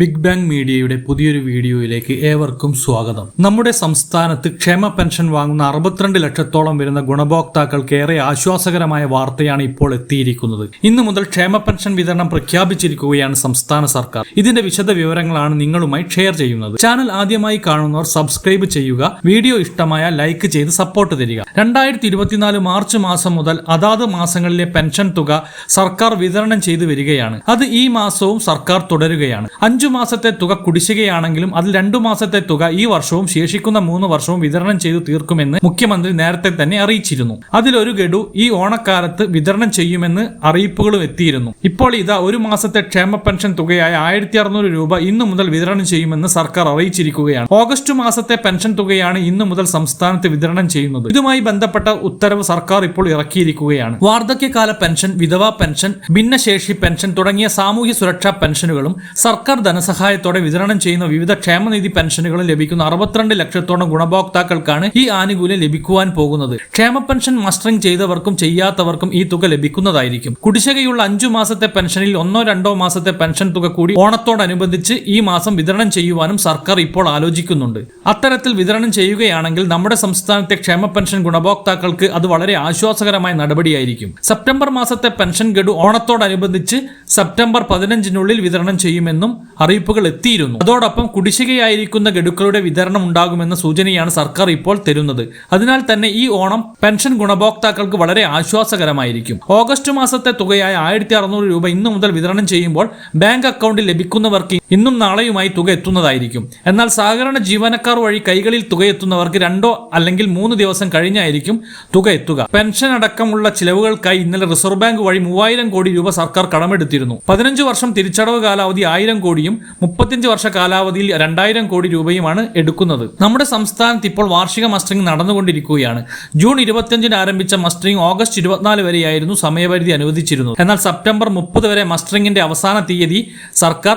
Big bang മീഡിയയുടെ പുതിയൊരു വീഡിയോയിലേക്ക് ഏവർക്കും സ്വാഗതം. നമ്മുടെ സംസ്ഥാനത്ത് ക്ഷേമ പെൻഷൻ വാങ്ങുന്ന അറുപത്തിരണ്ട് ലക്ഷത്തോളം വരുന്ന ഗുണഭോക്താക്കൾക്ക് ഏറെ ആശ്വാസകരമായ വാർത്തയാണ് ഇപ്പോൾ എത്തിയിരിക്കുന്നത്. ഇന്നു മുതൽ ക്ഷേമ പെൻഷൻ വിതരണം പ്രഖ്യാപിച്ചിരിക്കുകയാണ് സംസ്ഥാന സർക്കാർ. ഇതിന്റെ വിശദ വിവരങ്ങളാണ് നിങ്ങളുമായി ഷെയർ ചെയ്യുന്നത്. ചാനൽ ആദ്യമായി കാണുന്നവർ സബ്സ്ക്രൈബ് ചെയ്യുക വീഡിയോ ഇഷ്ടമായ ലൈക്ക് ചെയ്ത് സപ്പോർട്ട് തരിക. രണ്ടായിരത്തി ഇരുപത്തിനാല് മാർച്ച് മാസം മുതൽ അതാത് മാസങ്ങളിലെ പെൻഷൻ തുക സർക്കാർ വിതരണം ചെയ്തു വരികയാണ്. അത് ഈ മാസവും സർക്കാർ തുടരുകയാണ്. അഞ്ചു മാസത്തെ തുക കുടിശ്ശികയാണെങ്കിലും അതിൽ രണ്ടു മാസത്തെ തുക ഈ വർഷവും ശേഷിക്കുന്ന മൂന്ന് വർഷവും വിതരണം ചെയ്തു തീർക്കുമെന്ന് മുഖ്യമന്ത്രി നേരത്തെ തന്നെ അറിയിച്ചിരുന്നു. അതിലൊരു ഗഡു ഈ ഓണക്കാലത്ത് വിതരണം ചെയ്യുമെന്ന് അറിയിപ്പുകളും എത്തിയിരുന്നു. ഇപ്പോൾ ഇതാ ഒരു മാസത്തെ ക്ഷേമ പെൻഷൻ തുകയായ ആയിരത്തി അറുന്നൂറ് രൂപ ഇന്നു മുതൽ വിതരണം ചെയ്യുമെന്ന് സർക്കാർ അറിയിച്ചിരിക്കുകയാണ്. ഓഗസ്റ്റ് മാസത്തെ പെൻഷൻ തുകയാണ് ഇന്നു മുതൽ സംസ്ഥാനത്ത് വിതരണം ചെയ്യുന്നത്. ഇതുമായി ബന്ധപ്പെട്ട ഉത്തരവ് സർക്കാർ ഇപ്പോൾ ഇറക്കിയിരിക്കുകയാണ്. വാർദ്ധക്യകാല പെൻഷൻ വിധവാ പെൻഷൻ ഭിന്നശേഷി പെൻഷൻ തുടങ്ങിയ സാമൂഹ്യ സുരക്ഷാ പെൻഷനുകളും സർക്കാർ ധനസഹായത്തോടെ വിതരണം ചെയ്യുന്ന വിവിധ ക്ഷേമനിധി പെൻഷനുകൾ ലഭിക്കുന്ന അറുപത്തിരണ്ട് ലക്ഷത്തോളം ഗുണഭോക്താക്കൾക്കാണ് ഈ ആനുകൂല്യം ലഭിക്കുവാൻ പോകുന്നത്. ക്ഷേമ പെൻഷൻ മസ്റ്ററിംഗ് ചെയ്തവർക്കും ചെയ്യാത്തവർക്കും ഈ തുക ലഭിക്കുന്നതായിരിക്കും. കുടിശ്ശികയുള്ള അഞ്ചു മാസത്തെ പെൻഷനിൽ ഒന്നോ രണ്ടോ മാസത്തെ പെൻഷൻ തുക കൂടി ഓണത്തോടനുബന്ധിച്ച് ഈ മാസം വിതരണം ചെയ്യുവാനും സർക്കാർ ഇപ്പോൾ ആലോചിക്കുന്നുണ്ട്. അത്തരത്തിൽ വിതരണം ചെയ്യുകയാണെങ്കിൽ നമ്മുടെ സംസ്ഥാനത്തെ ക്ഷേമ പെൻഷൻ ഗുണഭോക്താക്കൾക്ക് അത് വളരെ ആശ്വാസകരമായ നടപടിയായിരിക്കും. സെപ്റ്റംബർ മാസത്തെ പെൻഷൻ ഗഡു ഓണത്തോടനുബന്ധിച്ച് സെപ്റ്റംബർ പതിനഞ്ചിനുള്ളിൽ വിതരണം ചെയ്യുമെന്നും അറിയിപ്പുകൾ എത്തിയിരുന്നു. അതോടൊപ്പം കുടിശ്ശികയായിരിക്കുന്ന ഗഡുക്കളുടെ വിതരണം ഉണ്ടാകുമെന്ന സൂചനയാണ് സർക്കാർ ഇപ്പോൾ തരുന്നത്. അതിനാൽ തന്നെ ഈ ഓണം പെൻഷൻ ഗുണഭോക്താക്കൾക്ക് വളരെ ആശ്വാസകരമായിരിക്കും. ഓഗസ്റ്റ് മാസത്തെ തുകയായ ആയിരത്തി രൂപ ഇന്നു മുതൽ വിതരണം ചെയ്യുമ്പോൾ ബാങ്ക് അക്കൗണ്ടിൽ ലഭിക്കുന്നവർക്ക് ഇന്നും നാളെയുമായി തുക എത്തുന്നതായിരിക്കും. എന്നാൽ സഹകരണ ജീവനക്കാർ വഴി കൈകളിൽ തുക എത്തുന്നവർക്ക് രണ്ടോ അല്ലെങ്കിൽ മൂന്ന് ദിവസം കഴിഞ്ഞായിരിക്കും തുക എത്തുക. പെൻഷൻ അടക്കമുള്ള ചിലവുകൾക്കായി ഇന്നലെ റിസർവ് ബാങ്ക് വഴി മൂവായിരം കോടി രൂപ സർക്കാർ കടമെടുത്തിരുന്നു. പതിനഞ്ച് വർഷം തിരിച്ചടവ് കാലാവധി ആയിരം കോടിയും മുപ്പത്തിയഞ്ച് വർഷ കാലാവധിയിൽ രണ്ടായിരം കോടി രൂപയുമാണ് എടുക്കുന്നത്. നമ്മുടെ സംസ്ഥാനത്ത് ഇപ്പോൾ വാർഷിക മസ്റ്ററിംഗ് നടന്നുകൊണ്ടിരിക്കുകയാണ്. ജൂൺ ഇരുപത്തിയഞ്ചിന് ആരംഭിച്ച മസ്റ്ററിംഗ് ഓഗസ്റ്റ് ഇരുപത്തിനാല് വരെയായിരുന്നു സമയപരിധി അനുവദിച്ചിരുന്നത്. എന്നാൽ സെപ്റ്റംബർ മുപ്പത് വരെ മസ്റ്ററിംഗിന്റെ അവസാന തീയതി സർക്കാർ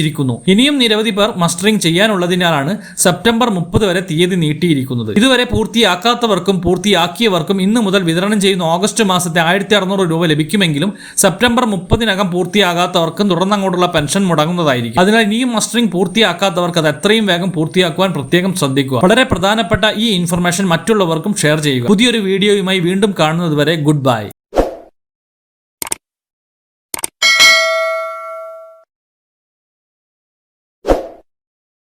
ദീർഘിപ്പിച്ചിരിക്കുന്നു ഇനിയും നിരവധി പേർ മസ്റ്ററിംഗ് ചെയ്യാനുള്ളതിനാലാണ് സെപ്റ്റംബർ മുപ്പത് വരെ തീയതി നീട്ടിയിരിക്കുന്നത്. ഇതുവരെ പൂർത്തിയാക്കാത്തവർക്കും പൂർത്തിയാക്കിയവർക്കും ഇന്ന് മുതൽ വിതരണം ചെയ്യുന്ന ഓഗസ്റ്റ് മാസത്തെ ആയിരത്തി അറുന്നൂറ് രൂപ ലഭിക്കുമെങ്കിലും സെപ്റ്റംബർ മുപ്പതിനകം പൂർത്തിയാകാത്തവർക്കും തുടർന്നങ്ങോട്ടുള്ള പെൻഷൻ മുടങ്ങുന്നതായിരിക്കും. അതിനാൽ ഇനിയും മസ്റ്ററിംഗ് പൂർത്തിയാക്കാത്തവർക്ക് അത് എത്രയും വേഗം പൂർത്തിയാക്കുവാൻ പ്രത്യേകം ശ്രദ്ധിക്കുക. വളരെ പ്രധാനപ്പെട്ട ഈ ഇൻഫർമേഷൻ മറ്റുള്ളവർക്കും ഷെയർ ചെയ്യുക. പുതിയൊരു വീഡിയോയുമായി വീണ്ടും കാണുന്നതുവരെ ഗുഡ് ബൈ